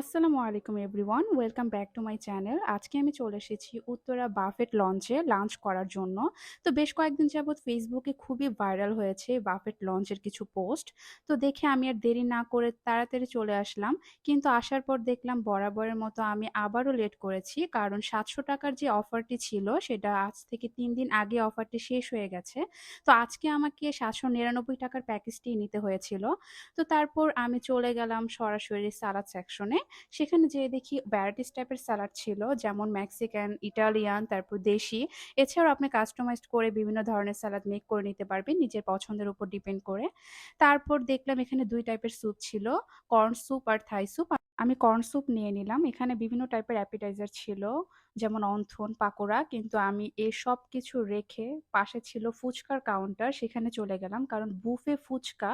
আসসালামু আলাইকুম everyone, welcome back to my channel. আজকে আমি চলে এসেছি উত্তরা বাফেট লঞ্চে লাঞ্চ করার জন্য। তো বেশ কয়েকদিন যাবৎ ফেসবুকে খুবই ভাইরাল হয়েছে বাফেট লঞ্চের কিছু পোস্ট। তো দেখে আমি আর দেরি না করে তাড়াতাড়ি চলে আসলাম। কিন্তু আসার পর দেখলাম বরাবরের মতো আমি আবারও লেট করেছি। কারণ সাতশো টাকার যে অফারটি ছিল, সেটা আজ থেকে তিন দিন আগে অফারটি শেষ হয়ে গেছে। তো আজকে আমাকে সাতশো নিরানব্বই টাকার প্যাকেজটি নিতে হয়েছিল। তো তারপর আমি চলে গেলাম সরাসরি সালাদ সেকশনে। সেখানে যেয়ে দেখি ভ্যারাইটিস টাইপের স্যালাড ছিল, যেমন মেক্সিকান ইটালিয়ান তারপর দেশি। এছাড়াও আপনি কাস্টমাইজড করে বিভিন্ন ধরনের স্যালাড মেক করে নিতে পারবেন, নিজের পছন্দের উপর ডিপেন্ড করে। তারপর দেখলাম এখানে দুই টাইপের স্যুপ ছিল কর্ন স্যুপ আর থাই স্যুপ আমি কর্ন স্যুপ নিয়ে নিলাম। এখানে বিভিন্ন টাইপের অ্যাপিটাইজার ছিল। যেমন অন্থন, পাকোড়া, কিন্তু আমি এই সব কিছু রেখে পাশে ছিল ফুচকার কাউন্টার সেখানে চলে গেলাম। কারণ বুফে ফুচকা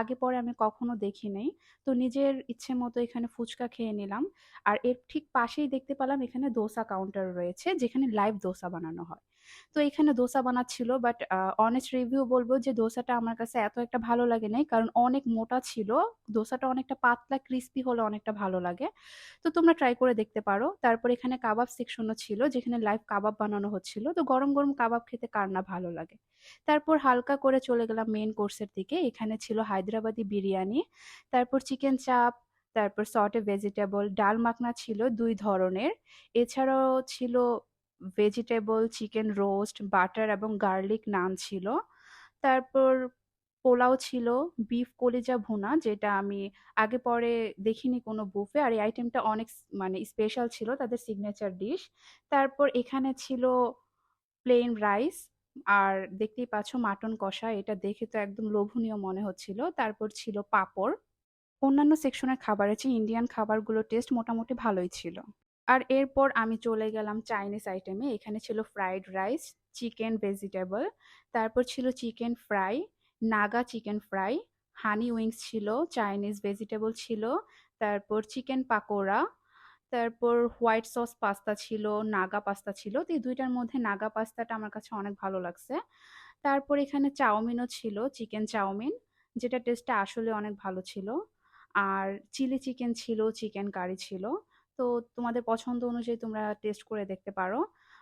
আগে পরে আমি কখনো দেখি নাই। তো নিজের ইচ্ছে মতো এখানে ফুচকা খেয়ে নিলাম। আর এর ঠিক পাশেই দেখতে পেলাম এখানে দোসা কাউন্টার রয়েছে, যেখানে লাইভ দোসা বানানো হয়। তো এখানে দোসা বানাচ্ছিল বাট অনেস্ট রিভিউ বলব যে দোসাটা আমার কাছে এত একটা ভালো লাগে নাই। কারণ অনেক মোটা ছিল, দোসাটা অনেকটা পাতলা ক্রিস্পি হলে অনেকটা ভালো লাগে। তো তোমরা ট্রাই করে দেখতে পারো। তারপর এখানে কাবাব সেকশনও ছিল যেখানে লাইভ কাবাব বানানো হচ্ছিল। তো গরম গরম কাবাব খেতে কার না ভালো লাগে? তারপর হালকা করে চলে গেলাম মেন কোর্সের দিকে। এখানে ছিল হায়দ্রাবাদি বিরিয়ানি, তারপর চিকেন চাপ তারপর সটে ভেজিটেবল ডাল মাখনা ছিল দুই ধরনের। এছাড়াও ছিল ভেজিটেবল চিকেন রোস্ট বাটার এবং গার্লিক নান ছিল। তারপর পোলাও ছিল বিফ কলিজা ভুনা, যেটা আমি আগে পরে দেখিনি কোনো বুফে আর এই আইটেমটা অনেক মানে স্পেশাল ছিল তাদের সিগনেচার ডিশ তারপর এখানে ছিল প্লেন রাইস আর দেখতেই পাচ্ছ মাটন কষা, এটা দেখে তো একদম লোভনীয় মনে হচ্ছিল। তারপর ছিল পাপড়। অন্যান্য সেকশনের খাবারের চেয়ে ইন্ডিয়ান খাবারগুলোর টেস্ট মোটামুটি ভালোই ছিল। আর এরপর আমি চলে গেলাম চাইনিজ আইটেমে এখানে ছিল ফ্রাইড রাইস চিকেন ভেজিটেবল তারপর ছিল chicken fry Naga chicken fry, honey wings ছিল, চাইনিজ ভেজিটেবল ছিল, তারপর চিকেন পাকোড়া, তারপর হোয়াইট সস পাস্তা ছিল, নাগা পাস্তা ছিল। তো এই দুইটার মধ্যে নাগা পাস্তাটা আমার কাছে অনেক ভালো লাগছে। তারপর এখানে চাউমিনও ছিল, চিকেন চাউমিন, যেটা টেস্টটা আসলে অনেক ভালো ছিল। আর চিলি চিকেন ছিল, চিকেন কারি ছিল। তো তোমাদের পছন্দ অনুযায়ী তোমরা টেস্ট করে দেখতে পারো।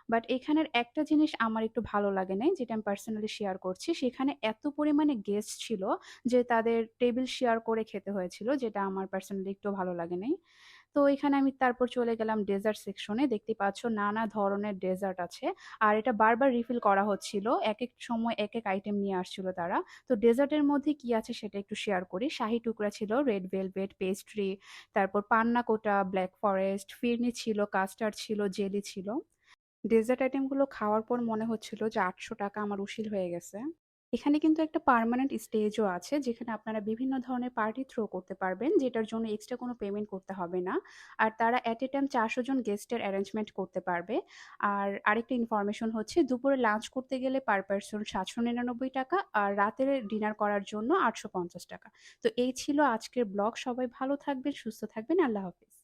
বাট এখানের একটা জিনিস আমার একটু ভালো লাগে নাই, যেটা আমি পার্সোনালি শেয়ার করছি, সেখানে এত পরিমাণে গেস্ট ছিল যে তাদের টেবিল শেয়ার করে খেতে হয়েছিল, যেটা আমার পার্সোনালি একটু ভালো লাগে নাই। তো এখানে আমি তারপর চলে গেলাম ডেজার্ট সেকশনে দেখতে পাচ্ছ নানা ধরনের ডেজার্ট আছে। আর এটা বারবার রিফিল করা হচ্ছিল এক এক সময় এক এক আইটেম নিয়ে আসছিল তারা। তো ডেজার্টের মধ্যে কি আছে সেটা একটু শেয়ার করি। শাহি টুকরা ছিল রেড ভেলভেট পেস্ট্রি তারপর পান্না কোটা ব্ল্যাক ফরেস্ট ফিরনি ছিল কাস্টার্ড ছিল জেলি ছিল। ডেজার্ট আইটেমগুলো খাওয়ার পর মনে হচ্ছিল যে আটশো টাকা আমার উশিল হয়ে গেছে। এখানে কিন্তু একটা পার্মানেন্ট স্টেজও আছে, যেখানে আপনারা বিভিন্ন ধরনের পার্টি থ্রো করতে পারবেন, যেটার জন্য এক্সট্রা কোনো পেমেন্ট করতে হবে না। আর তারা অ্যাট এ টাইম চারশো জন গেস্টের অ্যারেঞ্জমেন্ট করতে পারবে। আর আরেকটা ইনফরমেশন হচ্ছে, দুপুরে লাঞ্চ করতে গেলে পার পারসন সাতশো নিরানব্বই টাকা, আর রাতের ডিনার করার জন্য আটশো পঞ্চাশ টাকা। তো এই ছিল আজকের ব্লগ সবাই ভালো থাকবেন, সুস্থ থাকবেন। আল্লাহ হাফিজ।